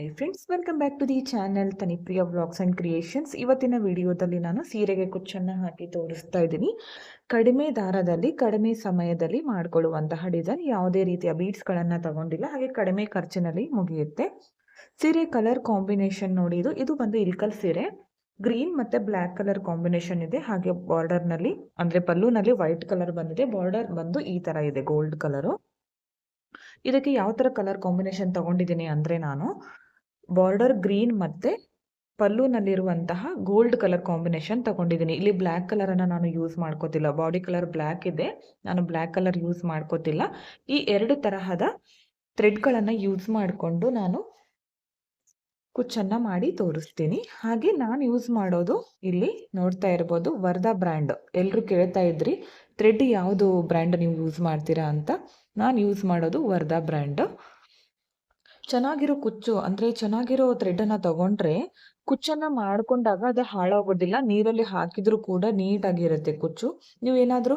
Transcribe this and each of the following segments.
Hi friends welcome back to the channel Tanipriya vlogs and creations ಇವತ್ತಿನ ವಿಡಿಯೋದಲ್ಲಿ ನಾನು ಸೀರೆಗೆ ಕುಚ್ಚನ್ನು ಹಾಕಿ ತೋರಿಸ್ತಾ ಇದ್ದೀನಿ. ಕಡಿಮೆ ದಾರದಲ್ಲಿ, ಕಡಿಮೆ ಸಮಯದಲ್ಲಿ ಮಾಡಿಕೊಳ್ಳುವಂತಹ ಡಿಸೈನ್ ಯಾವುದೇ ರೀತಿಯ ಬೀಡ್ಸ್ಗಳನ್ನು ತಗೊಂಡಿಲ್ಲ, ಹಾಗೆ ಕಡಿಮೆ ಖರ್ಚಿನಲ್ಲಿ ಮುಗಿಯುತ್ತೆ. ಸೀರೆ ಕಲರ್ ಕಾಂಬಿನೇಷನ್ ನೋಡಿ, ಇದು ಇದು ಬಂದು ಇಲ್ಕಲ್ ಸೀರೆ. ಗ್ರೀನ್ ಮತ್ತೆ ಬ್ಲ್ಯಾಕ್ ಕಲರ್ ಕಾಂಬಿನೇಷನ್ ಇದೆ. ಹಾಗೆ ಬಾರ್ಡರ್ನಲ್ಲಿ ಅಂದರೆ ಪಲ್ಲುನಲ್ಲಿ ವೈಟ್ ಕಲರ್ ಬಂದಿದೆ. ಬಾರ್ಡರ್ ಬಂದು ಈ ಥರ ಇದೆ ಗೋಲ್ಡ್ ಕಲರು ಇದಕ್ಕೆ ಯಾವ ಥರ ಕಲರ್ ಕಾಂಬಿನೇಷನ್ ತಗೊಂಡಿದ್ದೀನಿ ಅಂದರೆ ನಾನು ಬಾರ್ಡರ್ ಗ್ರೀನ್ ಮತ್ತೆ ಪಲ್ಲುನಲ್ಲಿರುವಂತಹ ಗೋಲ್ಡ್ ಕಲರ್ ಕಾಂಬಿನೇಷನ್ ತಗೊಂಡಿದ್ದೀನಿ. ಇಲ್ಲಿ ಬ್ಲ್ಯಾಕ್ ಕಲರನ್ನು ನಾನು ಯೂಸ್ ಮಾಡ್ಕೋತಿಲ್ಲ. ಬಾಡಿ ಕಲರ್ ಬ್ಲ್ಯಾಕ್ ಇದೆ. ನಾನು ಬ್ಲ್ಯಾಕ್ ಕಲರ್ ಯೂಸ್ ಮಾಡ್ಕೋತಿಲ್ಲ. ಈ ಎರಡು ತರಹದ ಥ್ರೆಡ್ಗಳನ್ನು ಯೂಸ್ ಮಾಡಿಕೊಂಡು ನಾನು ಕುಚ್ಚನ್ನು ಮಾಡಿ ತೋರಿಸ್ತೀನಿ. ಹಾಗೆ ನಾನು ಯೂಸ್ ಮಾಡೋದು ಇಲ್ಲಿ ನೋಡ್ತಾ ಇರ್ಬೋದು ವರ್ಧಾ ಬ್ರ್ಯಾಂಡ್ ಎಲ್ಲರೂ ಕೇಳ್ತಾ ಇದ್ರಿ ಥ್ರೆಡ್ ಯಾವುದು ಬ್ರ್ಯಾಂಡ್ ನೀವು ಯೂಸ್ ಮಾಡ್ತೀರಾ ಅಂತ? ನಾನು ಯೂಸ್ ಮಾಡೋದು ವರ್ಧಾ ಬ್ರ್ಯಾಂಡ್ ಚೆನ್ನಾಗಿರೋ ಕುಚ್ಚು, ಅಂದರೆ ಚೆನ್ನಾಗಿರೋ ಥ್ರೆಡನ್ನು ತಗೊಂಡ್ರೆ ಕುಚ್ಚನ್ನು ಮಾಡ್ಕೊಂಡಾಗ ಅದು ಹಾಳಾಗೋದಿಲ್ಲ. ನೀರಲ್ಲಿ ಹಾಕಿದರೂ ಕೂಡ ನೀಟಾಗಿರುತ್ತೆ ಕುಚ್ಚು. ನೀವು ಏನಾದರೂ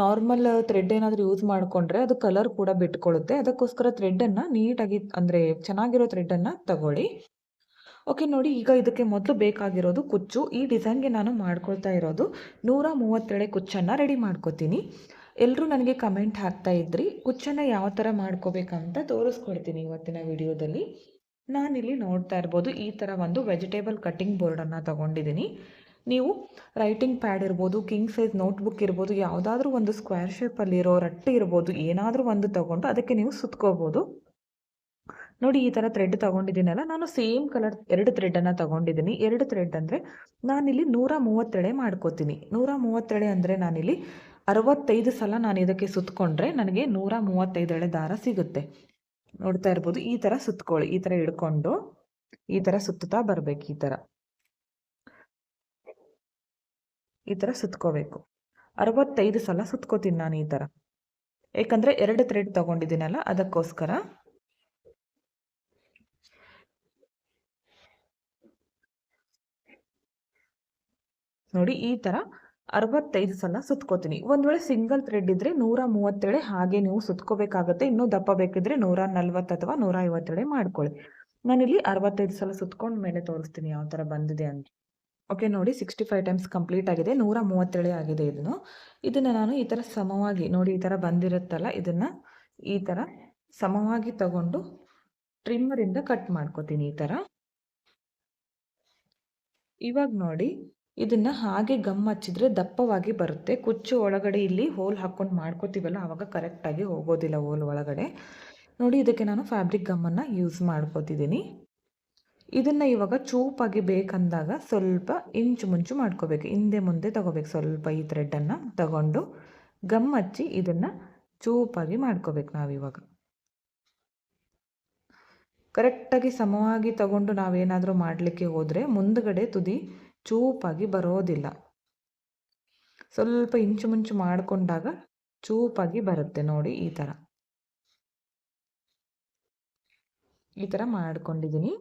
ನಾರ್ಮಲ್ ಥ್ರೆಡ್ ಏನಾದರೂ ಯೂಸ್ ಮಾಡಿಕೊಂಡ್ರೆ ಅದು ಕಲರ್ ಕೂಡ ಬಿಟ್ಕೊಳ್ಳುತ್ತೆ ಅದಕ್ಕೋಸ್ಕರ ಥ್ರೆಡನ್ನು ನೀಟಾಗಿ, ಅಂದರೆ ಚೆನ್ನಾಗಿರೋ ಥ್ರೆಡನ್ನು ತಗೊಳ್ಳಿ. ಓಕೆ, ನೋಡಿ ಈಗ ಇದಕ್ಕೆ ಮೊದಲು ಬೇಕಾಗಿರೋದು ಕುಚ್ಚು. ಈ ಡಿಸೈನ್ಗೆ ನಾನು ಮಾಡ್ಕೊಳ್ತಾ ಇರೋದು ನೂರ ಮೂವತ್ತೇಳೆ ಕುಚ್ಚನ್ನು ರೆಡಿ ಮಾಡ್ಕೋತೀನಿ. ಎಲ್ಲರೂ ನನಗೆ ಕಮೆಂಟ್ ಹಾಕ್ತಾ ಇದ್ರಿ. ಕುಚ್ಚನ್ನು ಯಾವ ಥರ ಮಾಡ್ಕೋಬೇಕಂತ ತೋರಿಸ್ಕೊಡ್ತೀನಿ ಇವತ್ತಿನ ವಿಡಿಯೋದಲ್ಲಿ. ನಾನಿಲ್ಲಿ ನೋಡ್ತಾ ಇರ್ಬೋದು ಈ ಥರ ಒಂದು ವೆಜಿಟೇಬಲ್ ಕಟ್ಟಿಂಗ್ ಬೋರ್ಡನ್ನು ತಗೊಂಡಿದ್ದೀನಿ. ನೀವು ರೈಟಿಂಗ್ ಪ್ಯಾಡ್ ಇರ್ಬೋದು ಕಿಂಗ್ ಸೈಜ್ ನೋಟ್ಬುಕ್ ಇರ್ಬೋದು, ಯಾವುದಾದ್ರೂ ಒಂದು ಸ್ಕ್ವೇರ್ ಶೇಪಲ್ಲಿರೋ ರಟ್ಟಿ ಇರ್ಬೋದು, ಏನಾದರೂ ಒಂದು ತಗೊಂಡು ಅದಕ್ಕೆ ನೀವು ಸುತ್ಕೋಬೋದು. ನೋಡಿ ಈ ಥರ ಥ್ರೆಡ್ ತಗೊಂಡಿದ್ದೀನಲ್ಲ, ನಾನು ಸೇಮ್ ಕಲರ್ ಎರಡು ಥ್ರೆಡನ್ನು ತಗೊಂಡಿದ್ದೀನಿ. ಎರಡು ಥ್ರೆಡ್ ಅಂದರೆ ನಾನಿಲ್ಲಿ ನೂರ ಮೂವತ್ತೆಳೆ ಮಾಡ್ಕೋತೀನಿ. ನೂರ ಮೂವತ್ತೆಳೆ ಅಂದರೆ ನಾನಿಲ್ಲಿ ಅರವತ್ತೈದು ಸಲ ನಾನು ಇದಕ್ಕೆ ಸುತ್ತಕೊಂಡ್ರೆ ನನಗೆ ನೂರ ಮೂವತ್ತೈದು ಎಳೆ ದಾರ ಸಿಗುತ್ತೆ. ನೋಡ್ತಾ ಇರ್ಬೋದು, ಈ ಥರ ಸುತ್ತಕೊಳ್ಳಿ ಈ ಥರ ಹಿಡ್ಕೊಂಡು, ಈ ಥರ ಸುತ್ತುತ್ತಾ ಬರಬೇಕು, ಈ ಥರ ಈ ಥರ ಸುತ್ಕೋಬೇಕು. ಅರವತ್ತೈದು ಸಲ ಸುತ್ಕೋತೀನಿ ನಾನು ಈ ಥರ ಯಾಕಂದ್ರೆ ಎರಡು ಥ್ರೆಡ್ ತಗೊಂಡಿದ್ದೀನಲ್ಲ, ಅದಕ್ಕೋಸ್ಕರ. ನೋಡಿ, ಈ ಥರ ಅರವತ್ತೈದು ಸಲ ಸುತ್ಕೋತೀನಿ. ಒಂದು ವೇಳೆ ಸಿಂಗಲ್ ಥ್ರೆಡ್ ಇದ್ದರೆ ನೂರ ಮೂವತ್ತೇಳೆ, ಹಾಗೆ ನೀವು ಸುತ್ಕೋಬೇಕಾಗುತ್ತೆ. ಇನ್ನೂ ದಪ್ಪ ಬೇಕಿದ್ರೆ ನೂರ ನಲ್ವತ್ತು ಅಥವಾ ನೂರ ಐವತ್ತೇಳೆ ಮಾಡ್ಕೊಳ್ಳಿ. ನಾನಿಲ್ಲಿ ಅರವತ್ತೈದು ಸಲ ಸುತ್ಕೊಂಡ ಮೇಲೆ ತೋರಿಸ್ತೀನಿ ಯಾವ ಥರ ಬಂದಿದೆ ಅಂತ. ಓಕೆ ನೋಡಿ ಸಿಕ್ಸ್ಟಿ ಫೈವ್ ಟೈಮ್ಸ್ ಕಂಪ್ಲೀಟ್ ಆಗಿದೆ. ನೂರ ಮೂವತ್ತೇಳೆ ಆಗಿದೆ ಇದನ್ನು. ಇದನ್ನು ನಾನು ಈ ಥರ ಸಮವಾಗಿ, ನೋಡಿ ಈ ಥರ ಬಂದಿರುತ್ತಲ್ಲ, ಇದನ್ನು ಈ ಥರ ಸಮವಾಗಿ ತಗೊಂಡು ಟ್ರಿಮ್ಮರಿಂದ ಕಟ್ ಮಾಡ್ಕೋತೀನಿ ಈ ಥರ. ಇವಾಗ ನೋಡಿ ಇದನ್ನ ಹಾಗೆ ಗಮ್ ಹಚ್ಚಿದ್ರೆ ದಪ್ಪವಾಗಿ ಬರುತ್ತೆ. ಕುಚ್ಚು ಒಳಗಡೆ ಇಲ್ಲಿ ಹೋಲ್ ಹಾಕ್ಕೊಂಡು ಮಾಡ್ಕೋತೀವಲ್ಲ ಆವಾಗ ಕರೆಕ್ಟಾಗಿ ಹೋಗೋದಿಲ್ಲ ಹೋಲ್ ಒಳಗಡೆ. ನೋಡಿ, ಇದಕ್ಕೆ ನಾನು ಫ್ಯಾಬ್ರಿಕ್ ಗಮ್ಮನ್ನು ಯೂಸ್ ಮಾಡ್ಕೋತಿದ್ದೀನಿ ಇದನ್ನು ಇವಾಗ ಚೂಪಾಗಿ ಬೇಕಂದಾಗ ಸ್ವಲ್ಪ ಇಂಚು ಮುಂಚು ಮಾಡ್ಕೋಬೇಕು. ಹಿಂದೆ ಮುಂದೆ ತಗೋಬೇಕು. ಸ್ವಲ್ಪ ಈ ಥ್ರೆಡನ್ನು ತಗೊಂಡು ಗಮ್ ಹಚ್ಚಿ ಇದನ್ನು ಚೂಪಾಗಿ ಮಾಡ್ಕೋಬೇಕು ನಾವಿವಾಗ. ಕರೆಕ್ಟಾಗಿ ಸಮವಾಗಿ ತಗೊಂಡು ನಾವೇನಾದರೂ ಮಾಡಲಿಕ್ಕೆ ಹೋದರೆ ಮುಂದುಗಡೆ ತುದಿ ಚೂಪಾಗಿ ಬರೋದಿಲ್ಲ. ಸ್ವಲ್ಪ ಇಂಚು ಮುಂಚು ಮಾಡಿಕೊಂಡಾಗ ಚೂಪಾಗಿ ಬರುತ್ತೆ ನೋಡಿ ಈ ಥರ ಈ ಥರ ಮಾಡ್ಕೊಂಡಿದ್ದೀನಿ.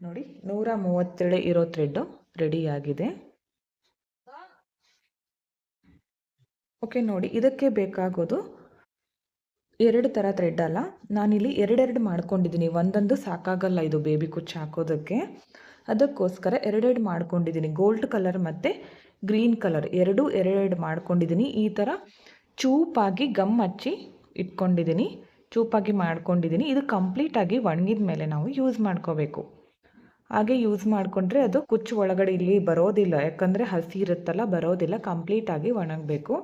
ನೋಡಿ ನೂರ ಮೂವತ್ತೇಳು ಇರೋ ಥ್ರೆಡ್ಡು ರೆಡಿಯಾಗಿದೆ ಓಕೆ ನೋಡಿ ಇದಕ್ಕೆ ಬೇಕಾಗೋದು ಎರಡು ಥರ ಥ್ರೆಡ್ ಅಲ್ಲ. ನಾನಿಲ್ಲಿ ಎರಡೆರಡು ಮಾಡ್ಕೊಂಡಿದ್ದೀನಿ. ಒಂದೊಂದು ಸಾಕಾಗಲ್ಲ ಇದು ಬೇಬಿ ಕುಚ್ಚು ಹಾಕೋದಕ್ಕೆ. ಅದಕ್ಕೋಸ್ಕರ ಎರಡೆರಡು ಮಾಡ್ಕೊಂಡಿದ್ದೀನಿ. ಗೋಲ್ಡ್ ಕಲರ್ ಮತ್ತು ಗ್ರೀನ್ ಕಲರ್ ಎರಡು ಎರಡೆರಡು ಮಾಡ್ಕೊಂಡಿದ್ದೀನಿ. ಈ ಥರ ಚೂಪಾಗಿ ಗಮ್ ಹಚ್ಚಿ ಇಟ್ಕೊಂಡಿದ್ದೀನಿ. ಚೂಪಾಗಿ ಮಾಡ್ಕೊಂಡಿದ್ದೀನಿ. ಇದು ಕಂಪ್ಲೀಟಾಗಿ ಒಣಗಿದ ಮೇಲೆ ನಾವು ಯೂಸ್ ಮಾಡ್ಕೋಬೇಕು. ಹಾಗೆ ಯೂಸ್ ಮಾಡಿಕೊಂಡ್ರೆ ಅದು ಕುಚ್ಚು ಒಳಗಡೆ ಇಲ್ಲಿ ಬರೋದಿಲ್ಲ. ಯಾಕಂದರೆ ಹಸಿ ಇರುತ್ತಲ್ಲ, ಬರೋದಿಲ್ಲ. ಕಂಪ್ಲೀಟಾಗಿ ಒಣಗಬೇಕು.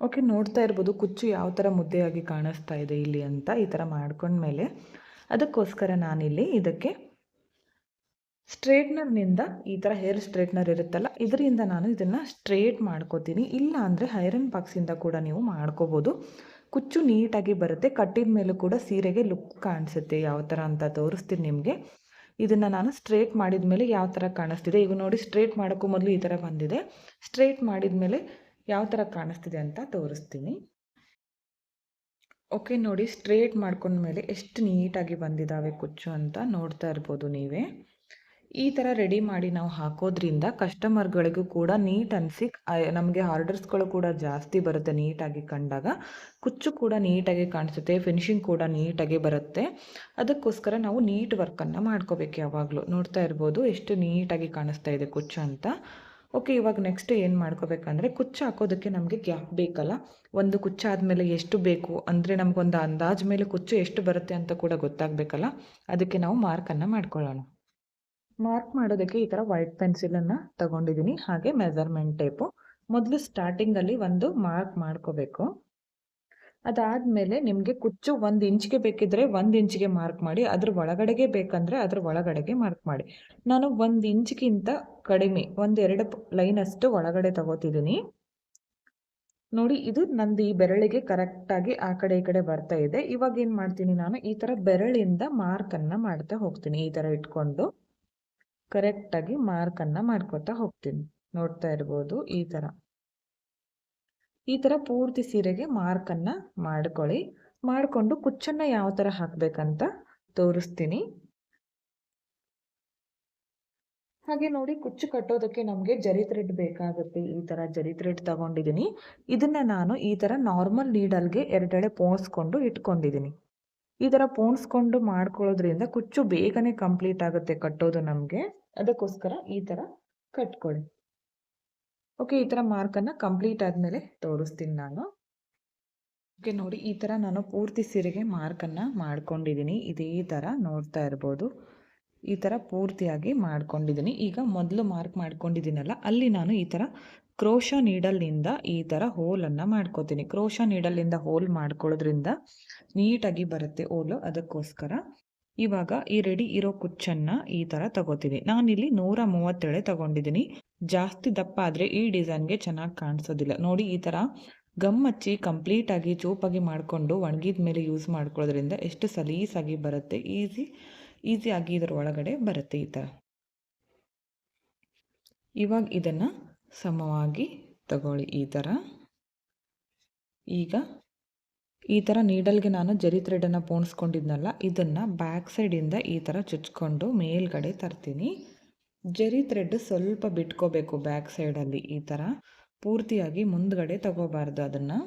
ಓಕೆ, ನೋಡ್ತಾ ಇರ್ಬೋದು ಕುಚ್ಚು ಯಾವ ಥರ ಮುದ್ದೆಯಾಗಿ ಕಾಣಿಸ್ತಾ ಇದೆ ಇಲ್ಲಿ ಅಂತ ಈ ಥರ ಮಾಡ್ಕೊಂಡ್ಮೇಲೆ ಅದಕ್ಕೋಸ್ಕರ ನಾನಿಲ್ಲಿ ಇದಕ್ಕೆ ಸ್ಟ್ರೇಟ್ನರ್ನಿಂದ ಈ ಥರ ಹೇರ್ ಸ್ಟ್ರೇಟ್ನರ್ ಇರುತ್ತಲ್ಲ, ಇದರಿಂದ ನಾನು ಇದನ್ನು ಸ್ಟ್ರೇಟ್ ಮಾಡ್ಕೋತೀನಿ. ಇಲ್ಲ ಅಂದರೆ ಐರನ್ ಬಾಕ್ಸಿಂದ ಕೂಡ ನೀವು ಮಾಡ್ಕೋಬೋದು. ಕುಚ್ಚು ನೀಟಾಗಿ ಬರುತ್ತೆ, ಕಟ್ಟಿದ ಮೇಲೂ ಕೂಡ ಸೀರೆಗೆ ಲುಕ್ ಕಾಣಿಸುತ್ತೆ ಯಾವ ಥರ ಅಂತ ತೋರಿಸ್ತೀನಿ ನಿಮಗೆ. ಇದನ್ನು ನಾನು ಸ್ಟ್ರೇಟ್ ಮಾಡಿದ ಮೇಲೆ ಯಾವ ಥರ ಕಾಣಿಸ್ತಿದೆ? ಈಗ ನೋಡಿ ಸ್ಟ್ರೇಟ್ ಮಾಡೋಕ್ಕೂ ಮೊದಲು ಈ ಥರ ಬಂದಿದೆ. ಸ್ಟ್ರೇಟ್ ಮಾಡಿದ ಮೇಲೆ ಯಾವ ಥರ ಕಾಣಿಸ್ತಿದೆ ಅಂತ ತೋರಿಸ್ತೀನಿ. ಓಕೆ ನೋಡಿ ಸ್ಟ್ರೇಟ್ ಮಾಡ್ಕೊಂಡ್ಮೇಲೆ ಎಷ್ಟು ನೀಟಾಗಿ ಬಂದಿದ್ದಾವೆ ಕುಚ್ಚು ಅಂತ ನೋಡ್ತಾ ಇರ್ಬೋದು ನೀವೇ. ಈ ಥರ ರೆಡಿ ಮಾಡಿ ನಾವು ಹಾಕೋದ್ರಿಂದ ಕಸ್ಟಮರ್ಗಳಿಗೂ ಕೂಡ ನೀಟ್ ಅನಿಸಿ ನಮಗೆ ಆರ್ಡರ್ಸ್ಗಳು ಕೂಡ ಜಾಸ್ತಿ ಬರುತ್ತೆ ನೀಟಾಗಿ ಕಂಡಾಗ. ಕುಚ್ಚು ಕೂಡ ನೀಟಾಗಿ ಕಾಣಿಸುತ್ತೆ ಫಿನಿಶಿಂಗ್ ಕೂಡ ನೀಟಾಗಿ ಬರುತ್ತೆ. ಅದಕ್ಕೋಸ್ಕರ ನಾವು ನೀಟ್ ವರ್ಕನ್ನು ಮಾಡ್ಕೋಬೇಕು ಯಾವಾಗಲೂ. ನೋಡ್ತಾ ಇರ್ಬೋದು ಎಷ್ಟು ನೀಟಾಗಿ ಕಾಣಿಸ್ತಾ ಇದೆ ಕುಚ್ಚು ಅಂತ. ಓಕೆ ಇವಾಗ ನೆಕ್ಸ್ಟ್ ಏನು ಮಾಡ್ಕೋಬೇಕಂದ್ರೆ ಕುಚ್ಚು ಹಾಕೋದಕ್ಕೆ ನಮಗೆ ಗ್ಯಾಪ್ ಬೇಕಲ್ಲ? ಒಂದು ಕುಚ್ಚು ಆದಮೇಲೆ ಎಷ್ಟು ಬೇಕು? ಅಂದರೆ ನಮಗೊಂದು ಅಂದಾಜು ಮೇಲೆ ಕುಚ್ಚು ಎಷ್ಟು ಬರುತ್ತೆ ಅಂತ ಕೂಡ ಗೊತ್ತಾಗಬೇಕಲ್ಲ? ಅದಕ್ಕೆ ನಾವು ಮಾರ್ಕನ್ನು ಮಾಡ್ಕೊಳ್ಳೋಣ. ಮಾರ್ಕ್ ಮಾಡೋದಕ್ಕೆ ಈ ಥರ ವೈಟ್ ಪೆನ್ಸಿಲನ್ನು ತಗೊಂಡಿದ್ದೀನಿ. ಹಾಗೆ ಮೆಜರ್ಮೆಂಟ್ ಟೇಪು ಮೊದಲು ಸ್ಟಾರ್ಟಿಂಗಲ್ಲಿ ಒಂದು ಮಾರ್ಕ್ ಮಾಡ್ಕೋಬೇಕು. ಅದಾದಮೇಲೆ ನಿಮಗೆ ಕುಚ್ಚು ಒಂದು ಇಂಚ್ಗೆ ಬೇಕಿದ್ರೆ ಒಂದು ಇಂಚಿಗೆ ಮಾರ್ಕ್ ಮಾಡಿ, ಅದ್ರ ಒಳಗಡೆಗೆ ಬೇಕಂದರೆ ಅದ್ರ ಒಳಗಡೆಗೆ ಮಾರ್ಕ್ ಮಾಡಿ. ನಾನು ಒಂದು ಇಂಚ್ಗಿಂತ ಕಡಿಮೆ ಒಂದೆರಡು ಲೈನಷ್ಟು ಒಳಗಡೆ ತಗೋತಿದ್ದೀನಿ ನೋಡಿ, ಇದು ನಂದು ಈ ಬೆರಳಿಗೆ ಕರೆಕ್ಟಾಗಿ ಆ ಕಡೆ ಈ ಕಡೆ ಬರ್ತಾ ಇದೆ. ಇವಾಗ ಏನು ಮಾಡ್ತೀನಿ ನಾನು, ಈ ಥರ ಬೆರಳಿಂದ ಮಾರ್ಕನ್ನು ಮಾಡ್ತಾ ಹೋಗ್ತೀನಿ, ಈ ಥರ ಇಟ್ಕೊಂಡು. ಕರೆಕ್ಟಾಗಿ ಮಾರ್ಕನ್ನು ಮಾಡ್ಕೊತಾ ಹೋಗ್ತೀನಿ. ನೋಡ್ತಾ ಇರ್ಬೋದು, ಈ ಥರ ಈ ಥರ ಪೂರ್ತಿ ಸೀರೆಗೆ ಮಾರ್ಕನ್ನು ಮಾಡ್ಕೊಳ್ಳಿ. ಮಾಡಿಕೊಂಡು ಕುಚ್ಚನ್ನು ಯಾವ ಥರ ಹಾಕಬೇಕಂತ ತೋರಿಸ್ತೀನಿ. ಹಾಗೆ ನೋಡಿ ಕುಚ್ಚು ಕಟ್ಟೋದಕ್ಕೆ ನಮಗೆ ಜರಿ ಥ್ರೆಡ್ ಬೇಕಾಗುತ್ತೆ. ಈ ಥರ ಜರಿ ಥ್ರೆಡ್ ತಗೊಂಡಿದ್ದೀನಿ. ಇದನ್ನು ನಾನು ಈ ಥರ ನಾರ್ಮಲ್ ನೀಡಲ್ಗೆ ಎರಡೆಡೆ ಪೋಣಿಸ್ಕೊಂಡು ಇಟ್ಕೊಂಡಿದ್ದೀನಿ. ಈ ಥರ ಪೋಣಿಸ್ಕೊಂಡು ಮಾಡ್ಕೊಳ್ಳೋದ್ರಿಂದ ಕುಚ್ಚು ಬೇಗನೆ ಕಂಪ್ಲೀಟ್ ಆಗುತ್ತೆ ಕಟ್ಟೋದು ನಮಗೆ. ಅದಕ್ಕೋಸ್ಕರ ಈ ಥರ ಕಟ್ಕೊಳ್ಳಿ. ಓಕೆ ಈ ಥರ ಮಾರ್ಕನ್ನು ಕಂಪ್ಲೀಟ್ ಆದಮೇಲೆ ತೋರಿಸ್ತೀನಿ ನಾನು. ಓಕೆ ನೋಡಿ, ಈ ಥರ ನಾನು ಪೂರ್ತಿ ಸೀರೆಗೆ ಮಾರ್ಕನ್ನು ಮಾಡ್ಕೊಂಡಿದ್ದೀನಿ. ಇದೇ ಥರ ನೋಡ್ತಾ ಇರ್ಬೋದು. ಈ ಥರ ಪೂರ್ತಿಯಾಗಿ ಮಾಡ್ಕೊಂಡಿದ್ದೀನಿ. ಈಗ ಮೊದಲು ಮಾರ್ಕ್ ಮಾಡ್ಕೊಂಡಿದ್ದೀನಲ್ಲ, ಅಲ್ಲಿ ನಾನು ಈ ಥರ ಕ್ರೋಶ ನೀಡಲ್ನಿಂದ ಈ ಥರ ಹೋಲನ್ನು ಮಾಡ್ಕೋತೀನಿ. ಕ್ರೋಶ ನೀಡಲ್ನಿಂದ ಹೋಲ್ ಮಾಡ್ಕೊಳ್ಳೋದ್ರಿಂದ ನೀಟಾಗಿ ಬರುತ್ತೆ ಹೋಲು ಅದಕ್ಕೋಸ್ಕರ. ಇವಾಗ ಈ ರೆಡಿ ಇರೋ ಕುಚ್ಚನ್ನು ಈ ಥರ ತಗೋತೀನಿ. ನಾನಿಲ್ಲಿ ನೂರ ಮೂವತ್ತೆಳೆ ತಗೊಂಡಿದ್ದೀನಿ. ಜಾಸ್ತಿ ದಪ್ಪ ಆದರೆ ಈ ಡಿಸೈನ್ಗೆ ಚೆನ್ನಾಗಿ ಕಾಣಿಸೋದಿಲ್ಲ. ನೋಡಿ ಈ ಥರ ಗಮ್ ಹಚ್ಚಿ ಕಂಪ್ಲೀಟಾಗಿ ಚೂಪಾಗಿ ಮಾಡಿಕೊಂಡು ಒಣಗಿದ ಮೇಲೆ ಯೂಸ್ ಮಾಡ್ಕೊಳ್ಳೋದ್ರಿಂದ ಎಷ್ಟು ಸಲೀಸಾಗಿ ಬರುತ್ತೆ, ಈಸಿ ಆಗಿ ಇದರ ಒಳಗಡೆ ಬರುತ್ತೆ ಈ ಥರ ಇವಾಗ ಇದನ್ನು ಸಮವಾಗಿ ತಗೊಳ್ಳಿ ಈ ಥರ ಈಗ ಈ ಥರ ನೀಡಲ್ಗೆ ನಾನು ಜರಿ ಥ್ರೆಡನ್ನು ಪೋಣಿಸ್ಕೊಂಡಿದ್ನಲ್ಲ, ಇದನ್ನು ಬ್ಯಾಕ್ ಸೈಡಿಂದ ಈ ಥರ ಚುಚ್ಕೊಂಡು ಮೇಲ್ಗಡೆ ತರ್ತೀನಿ. ಜರಿ ಥ್ರೆಡ್ ಸ್ವಲ್ಪ ಬಿಟ್ಕೋಬೇಕು ಬ್ಯಾಕ್ ಸೈಡಲ್ಲಿ ಈ ಥರ ಪೂರ್ತಿಯಾಗಿ ಮುಂದ್ಗಡೆ ತಗೋಬಾರ್ದು ಅದನ್ನು.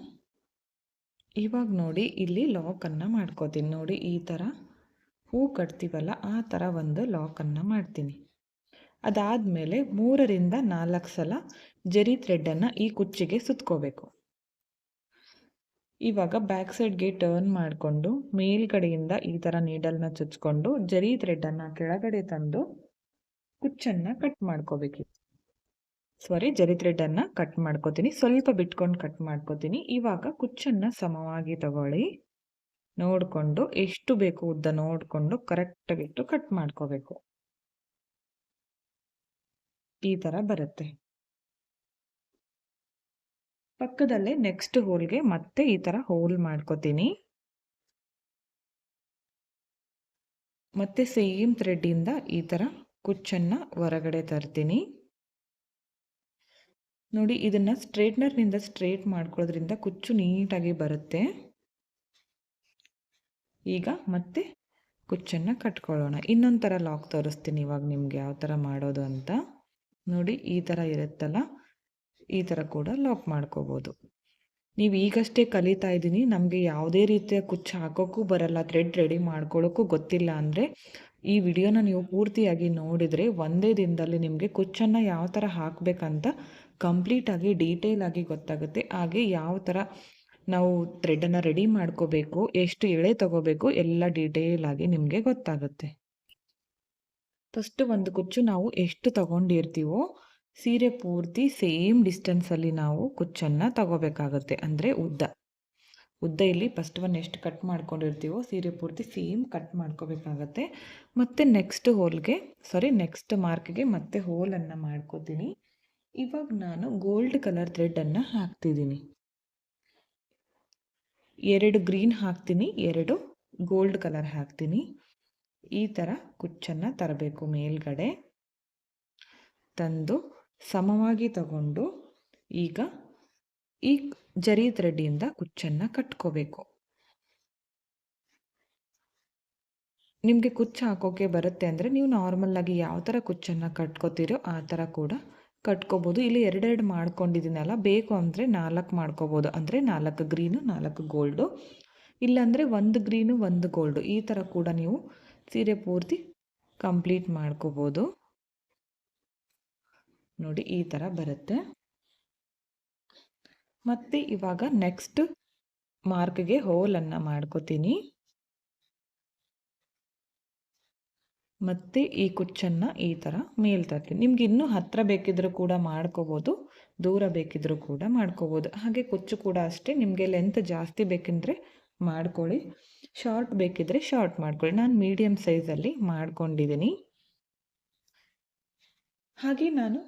ಇವಾಗ ನೋಡಿ ಇಲ್ಲಿ ಲಾಕನ್ನು ಮಾಡ್ಕೋತೀನಿ. ನೋಡಿ ಈ ಥರ ಹೂ ಕಟ್ತೀವಲ್ಲ, ಆ ಥರ ಒಂದು ಲಾಕನ್ನು ಮಾಡ್ತೀನಿ. ಅದಾದಮೇಲೆ ಮೂರರಿಂದ ನಾಲ್ಕು ಸಲ ಜರಿ ಥ್ರೆಡ್ಡನ್ನು ಈ ಕುಚ್ಚಿಗೆ ಸುತ್ಕೋಬೇಕು. ಇವಾಗ ಬ್ಯಾಕ್ ಸೈಡ್ಗೆ ಟರ್ನ್ ಮಾಡಿಕೊಂಡು ಮೇಲ್ಗಡೆಯಿಂದ ಈ ಥರ ನೀಡಲ್ನ ಚುಚ್ಕೊಂಡು ಜರಿ ಥ್ರೆಡ್ಡನ್ನು ಕೆಳಗಡೆ ತಂದು ಕುಚ್ಚನ್ನು ಕಟ್ ಮಾಡ್ಕೋಬೇಕು ಸಾರಿ ಜರಿ ಥ್ರೆಡ್ಡನ್ನು ಕಟ್ ಮಾಡ್ಕೋತೀನಿ. ಸ್ವಲ್ಪ ಬಿಟ್ಕೊಂಡು ಕಟ್ ಮಾಡ್ಕೋತೀನಿ. ಇವಾಗ ಕುಚ್ಚನ್ನು ಸಮವಾಗಿ ತಗೊಳ್ಳಿ. ನೋಡಿಕೊಂಡು ಎಷ್ಟು ಬೇಕು ಉದ್ದ ನೋಡಿಕೊಂಡು ಕರೆಕ್ಟಾಗಿಟ್ಟು ಕಟ್ ಮಾಡ್ಕೋಬೇಕು. ಈ ಥರ ಬರುತ್ತೆ. ಪಕ್ಕದಲ್ಲೇ ನೆಕ್ಸ್ಟ್ ಹೋಲ್ಗೆ ಮತ್ತೆ ಈ ಥರ ಹೋಲ್ ಮಾಡ್ಕೋತೀನಿ. ಮತ್ತೆ ಸೇಮ್ ಥ್ರೆಡ್ಡಿಂದ ಈ ಥರ ಕುಚ್ಚನ್ನು ಹೊರಗಡೆ ತರ್ತೀನಿ. ನೋಡಿ, ಇದನ್ನು ಸ್ಟ್ರೇಟ್ನರ್ನಿಂದ ಸ್ಟ್ರೇಟ್ ಮಾಡ್ಕೊಳ್ಳೋದ್ರಿಂದ ಕುಚ್ಚು ನೀಟಾಗಿ ಬರುತ್ತೆ. ಈಗ ಮತ್ತೆ ಕುಚ್ಚನ್ನು ಕಟ್ಕೊಳ್ಳೋಣ. ಇನ್ನೊಂದು ಥರ ಲಾಕ್ ತೋರಿಸ್ತೀನಿ ಇವಾಗ ನಿಮ್ಗೆ ಯಾವ ಥರ ಮಾಡೋದು ಅಂತ. ನೋಡಿ, ಈ ಥರ ಇರುತ್ತಲ್ಲ? ಈ ಥರ ಕೂಡ ಲಾಕ್ ಮಾಡ್ಕೋಬೋದು. ನೀವು ಈಗಷ್ಟೇ ಕಲಿತಾ ಇದ್ದೀನಿ, ನಮಗೆ ಯಾವುದೇ ರೀತಿಯ ಕುಚ್ಚು ಹಾಕೋಕ್ಕೂ ಬರಲ್ಲ ಥ್ರೆಡ್ ರೆಡಿ ಮಾಡ್ಕೊಳ್ಳೋಕ್ಕೂ ಗೊತ್ತಿಲ್ಲ ಅಂದರೆ, ಈ ವಿಡಿಯೋನ ನೀವು ಪೂರ್ತಿಯಾಗಿ ನೋಡಿದರೆ ಒಂದೇ ದಿನದಲ್ಲಿ ನಿಮಗೆ ಕುಚ್ಚನ್ನು ಯಾವ ಥರ ಹಾಕಬೇಕಂತ ಕಂಪ್ಲೀಟಾಗಿ ಡೀಟೇಲ್ ಆಗಿ ಗೊತ್ತಾಗುತ್ತೆ. ಹಾಗೆ ಯಾವ ಥರ ನಾವು ಥ್ರೆಡನ್ನು ರೆಡಿ ಮಾಡ್ಕೋಬೇಕು, ಎಷ್ಟು ಎಳೆ ತಗೋಬೇಕು, ಎಲ್ಲ ಡೀಟೇಲ್ ಆಗಿ ನಿಮಗೆ ಗೊತ್ತಾಗುತ್ತೆ. ಫಸ್ಟು ಒಂದು ಕುಚ್ಚು ನಾವು ಎಷ್ಟು ತಗೊಂಡಿರ್ತೀವೋ ಸೀರೆ ಪೂರ್ತಿ ಸೇಮ್ ಡಿಸ್ಟೆನ್ಸಲ್ಲಿ ನಾವು ಕುಚ್ಚನ್ನು ತಗೋಬೇಕಾಗತ್ತೆ. ಅಂದರೆ ಉದ್ದ. ಉದ್ದ ಇಲ್ಲಿ ಫಸ್ಟ್ ಒನ್ ಎಷ್ಟು ಕಟ್ ಮಾಡ್ಕೊಂಡಿರ್ತೀವೋ ಸೀರೆ ಪೂರ್ತಿ ಸೇಮ್ ಕಟ್ ಮಾಡ್ಕೋಬೇಕಾಗತ್ತೆ. ಮತ್ತು ನೆಕ್ಸ್ಟ್ ಹೋಲ್ಗೆ ಸಾರಿ ನೆಕ್ಸ್ಟ್ ಮಾರ್ಕ್ಗೆ ಮತ್ತೆ ಹೋಲನ್ನು ಮಾಡ್ಕೋತೀನಿ. ಇವಾಗ ನಾನು ಗೋಲ್ಡ್ ಕಲರ್ ಥ್ರೆಡನ್ನು ಹಾಕ್ತಿದ್ದೀನಿ ಎರಡು ಗ್ರೀನ್ ಹಾಕ್ತೀನಿ, ಎರಡು ಗೋಲ್ಡ್ ಕಲರ್ ಹಾಕ್ತೀನಿ. ಈ ಥರ ಕುಚ್ಚನ್ನು ತರಬೇಕು ಮೇಲ್ಗಡೆ. ತಂದು ಸಮವಾಗಿ ತಗೊಂಡು ಈಗ ಈ ಜರಿ ಥ್ರೆಡ್ಡಿಂದ ಕುಚ್ಚನ್ನು ಕಟ್ಕೋಬೇಕು. ನಿಮಗೆ ಕುಚ್ಚು ಹಾಕೋಕೆ ಬರುತ್ತೆ ಅಂದರೆ ನೀವು ನಾರ್ಮಲ್ಲಾಗಿ ಯಾವ ಥರ ಕುಚ್ಚನ್ನು ಕಟ್ಕೋತೀರೋ ಆ ಥರ ಕೂಡ ಕಟ್ಕೋಬೋದು. ಇಲ್ಲಿ ಎರಡೆರಡು ಮಾಡ್ಕೊಂಡಿದ್ದೀನಲ್ಲ ಬೇಕು ಅಂದರೆ ನಾಲ್ಕು ಮಾಡ್ಕೋಬೋದು. ಅಂದರೆ ನಾಲ್ಕು ಗ್ರೀನು, ನಾಲ್ಕು ಗೋಲ್ಡು. ಇಲ್ಲಾಂದರೆ ಒಂದು ಗ್ರೀನು, ಒಂದು ಗೋಲ್ಡು. ಈ ಥರ ಕೂಡ ನೀವು ಸೀರೆ ಪೂರ್ತಿ ಕಂಪ್ಲೀಟ್ ಮಾಡ್ಕೋಬೋದು. ನೋಡಿ ಈ ಥರ ಬರುತ್ತೆ. ಮತ್ತು ಇವಾಗ ನೆಕ್ಸ್ಟ್ ಮಾರ್ಕ್ಗೆ ಹೋಲನ್ನು ಮಾಡ್ಕೋತೀನಿ. ಮತ್ತು ಈ ಕುಚ್ಚನ್ನು ಈ ಥರ ಮೇಲ್ತರ್ತೀನಿ ನಿಮ್ಗೆ ಇನ್ನೂ ಹತ್ತಿರ ಬೇಕಿದ್ರೂ ಕೂಡ ಮಾಡ್ಕೋಬೋದು, ದೂರ ಬೇಕಿದ್ರೂ ಕೂಡ ಮಾಡ್ಕೋಬೋದು. ಹಾಗೆ ಕುಚ್ಚು ಕೂಡ ಅಷ್ಟೇ, ನಿಮಗೆ ಲೆಂತ್ ಜಾಸ್ತಿ ಬೇಕೆಂದರೆ ಮಾಡ್ಕೊಳ್ಳಿ. ಶಾರ್ಟ್ ಬೇಕಿದ್ದರೆ ಶಾರ್ಟ್ ಮಾಡ್ಕೊಳ್ಳಿ. ನಾನು ಮೀಡಿಯಮ್ ಸೈಜಲ್ಲಿ ಮಾಡ್ಕೊಂಡಿದ್ದೀನಿ. ಹಾಗೆ ನಾನು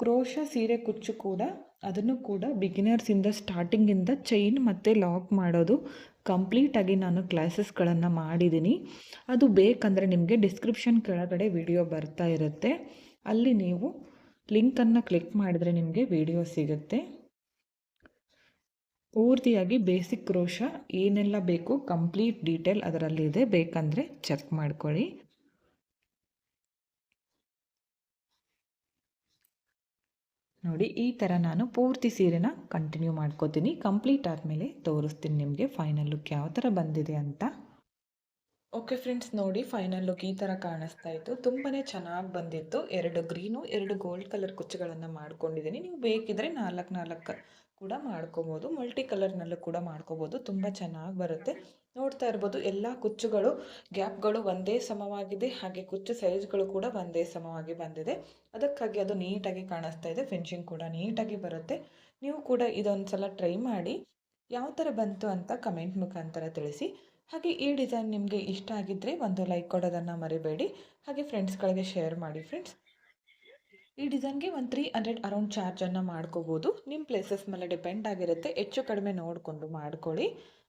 ಕ್ರೋಶ ಸೀರೆ ಕುಚ್ಚು ಕೂಡ ಅದನ್ನು ಕೂಡ ಬಿಗಿನರ್ಸಿಂದ ಸ್ಟಾರ್ಟಿಂಗಿಂದ ಚೈನ್ ಮತ್ತು ಲಾಕ್ ಮಾಡೋದು. ಕಂಪ್ಲೀಟಾಗಿ ನಾನು ಕ್ಲಾಸಸ್ಗಳನ್ನು ಮಾಡಿದ್ದೀನಿ ಅದು ಬೇಕಂದರೆ ನಿಮಗೆ ಡಿಸ್ಕ್ರಿಪ್ಷನ್ ಕೆಳಗಡೆ ವಿಡಿಯೋ ಬರ್ತಾ ಇರುತ್ತೆ. ಅಲ್ಲಿ ನೀವು ಲಿಂಕನ್ನು ಕ್ಲಿಕ್ ಮಾಡಿದರೆ ನಿಮಗೆ ವಿಡಿಯೋ ಸಿಗುತ್ತೆ. ಪೂರ್ತಿಯಾಗಿ ಬೇಸಿಕ್ ಕ್ರೋಶ ಏನೆಲ್ಲ ಬೇಕು ಕಂಪ್ಲೀಟ್ ಡೀಟೇಲ್ ಅದರಲ್ಲಿದೆ. ಬೇಕಂದರೆ ಚೆಕ್ ಮಾಡ್ಕೊಳ್ಳಿ. ನೋಡಿ, ಈ ಥರ ನಾನು ಪೂರ್ತಿ ಸೀರೆನ ಕಂಟಿನ್ಯೂ ಮಾಡ್ಕೋತೀನಿ. ಕಂಪ್ಲೀಟ್ ಆದಮೇಲೆ ತೋರಿಸ್ತೀನಿ ನಿಮಗೆ ಫೈನಲ್ ಲುಕ್ ಯಾವ ಥರ ಬಂದಿದೆ ಅಂತ. ಓಕೆ ಫ್ರೆಂಡ್ಸ್ ನೋಡಿ ಫೈನಲ್ ಲುಕ್ ಈ ಥರ ಕಾಣಿಸ್ತಾ ಇತ್ತು. ತುಂಬಾ ಚೆನ್ನಾಗಿ ಬಂದಿತ್ತು. ಎರಡು ಗ್ರೀನು ಎರಡು ಗೋಲ್ಡ್ ಕಲರ್ ಕುಚ್ಚುಗಳನ್ನು ಮಾಡ್ಕೊಂಡಿದ್ದೀನಿ. ನೀವು ಬೇಕಿದ್ರೆ ನಾಲ್ಕು ನಾಲ್ಕು ಕೂಡ ಮಾಡ್ಕೋಬೋದು. ಮಲ್ಟಿ ಕಲರ್ನಲ್ಲೂ ಕೂಡ ಮಾಡ್ಕೋಬೋದು. ತುಂಬ ಚೆನ್ನಾಗಿ ಬರುತ್ತೆ. ನೋಡ್ತಾ ಇರ್ಬೋದು, ಎಲ್ಲ ಕುಚ್ಚುಗಳು, ಗ್ಯಾಪ್ಗಳು ಒಂದೇ ಸಮವಾಗಿದೆ. ಹಾಗೆ ಕುಚ್ಚು ಸೈಜ್ಗಳು ಕೂಡ ಒಂದೇ ಸಮವಾಗಿ ಬಂದಿದೆ. ಅದಕ್ಕಾಗಿ ಅದು ನೀಟಾಗಿ ಕಾಣಿಸ್ತಾ ಇದೆ. ಫಿನಿಶಿಂಗ್ ಕೂಡ ನೀಟಾಗಿ ಬರುತ್ತೆ. ನೀವು ಕೂಡ ಇದೊಂದು ಸಲ ಟ್ರೈ ಮಾಡಿ. ಯಾವ ಥರ ಬಂತು ಅಂತ ಕಮೆಂಟ್ ಮುಖಾಂತರ ತಿಳಿಸಿ. ಹಾಗೆ ಈ ಡಿಸೈನ್ ನಿಮಗೆ ಇಷ್ಟ ಆಗಿದ್ದರೆ ಒಂದು ಲೈಕ್ ಕೊಡೋದನ್ನು ಮರಿಬೇಡಿ. ಹಾಗೆ ಫ್ರೆಂಡ್ಸ್ಗಳಿಗೆ ಶೇರ್ ಮಾಡಿ ಫ್ರೆಂಡ್ಸ್. ಈ ಡಿಸೈನ್ಗೆ ಒಂದು ತ್ರೀ ಹಂಡ್ರೆಡ್ ಅರೌಂಡ್ ಚಾರ್ಜನ್ನು ಮಾಡ್ಕೋಬೋದು. ನಿಮ್ಮ ಪ್ಲೇಸಸ್ ಮೇಲೆ ಡಿಪೆಂಡ್ ಆಗಿರುತ್ತೆ. ಹೆಚ್ಚು ಕಡಿಮೆ ನೋಡಿಕೊಂಡು ಮಾಡ್ಕೊಳ್ಳಿ.